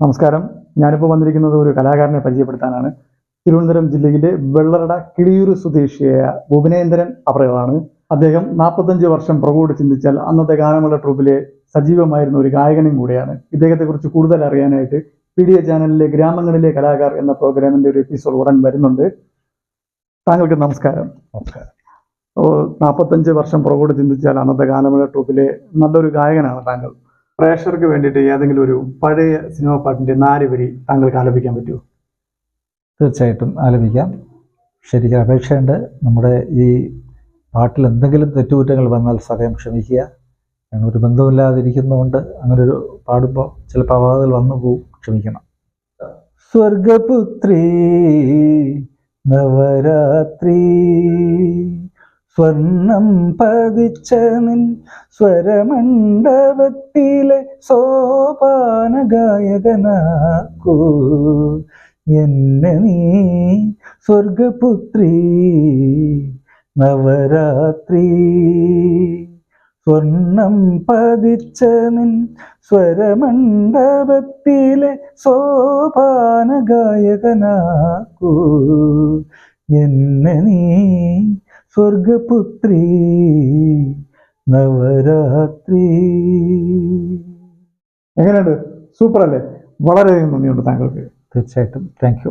നമസ്കാരം. ഞാനിപ്പോൾ വന്നിരിക്കുന്നത് ഒരു കലാകാരനെ പരിചയപ്പെടുത്താനാണ്. തിരുവനന്തപുരം ജില്ലയിലെ വെള്ളറട കിളിയൂർ സ്വദേശിയായ ഭുവനേന്ദ്രൻ അപ്രകളാണ് അദ്ദേഹം നാൽപ്പത്തഞ്ച് വർഷം പ്രകോട് ചിന്തിച്ചാൽ അന്നത്തെ ഗാനമുള്ള ട്രൂപ്പിലെ സജീവമായിരുന്ന ഒരു ഗായകനും കൂടിയാണ്. ഇദ്ദേഹത്തെക്കുറിച്ച് കൂടുതൽ അറിയാനായിട്ട് പി ഡി എ ചാനലിലെ ഗ്രാമങ്ങളിലെ കലാകാർ എന്ന പ്രോഗ്രാമിന്റെ ഒരു എപ്പിസോഡ് ഉടൻ വരുന്നുണ്ട്. താങ്കൾക്ക് നമസ്കാരം. നാൽപ്പത്തഞ്ച് വർഷം പുറകോട്ട് ചിന്തിച്ചാൽ അന്നത്തെ ഗാനമുള്ള ട്രൂപ്പിലെ നല്ലൊരു ഗായകനാണ് താങ്കൾ. പ്രേക്ഷകർക്ക് വേണ്ടിയിട്ട് ഏതെങ്കിലും ഒരു പഴയ സിനിമാ പാട്ടിന്റെ നാല് വരി താങ്കൾക്ക് ആലപിക്കാൻ പറ്റുമോ? തീർച്ചയായിട്ടും ആലപിക്കാം. ശരിക്കും അപേക്ഷയുണ്ട്. നമ്മുടെ ഈ പാട്ടിൽ എന്തെങ്കിലും തെറ്റുകുറ്റങ്ങൾ വന്നാൽ സദയം ക്ഷമിക്കുക. കാരണം ഒരു ബന്ധമില്ലാതിരിക്കുന്നതുകൊണ്ട് അങ്ങനെ ഒരു പാടുമ്പോൾ ചിലപ്പോൾ അപാകതകൾ വന്നു പോവും. ക്ഷമിക്കണം. സ്വർഗപുത്രി നവരാത്രി സ്വർണം പതിച്ച നിൻ സ്വരമണ്ഡപത്തിലെ സോപാന ഗായകനാക്കൂ എന്നെ നീ സ്വർഗപുത്രി നവരാത്രി. സ്വർണം പതിച്ച നിൻ സ്വരമണ്ഡപത്തിലെ സോപാന ഗായകനാക്കൂ എന്നെ നീ സ്വർഗപുത്രി നവരാത്രി. എങ്ങനെയുണ്ട്? സൂപ്പർ അല്ലേ വളരെയധികം നന്ദിയുണ്ട് താങ്കൾക്ക്. തീർച്ചയായിട്ടും. Thank you.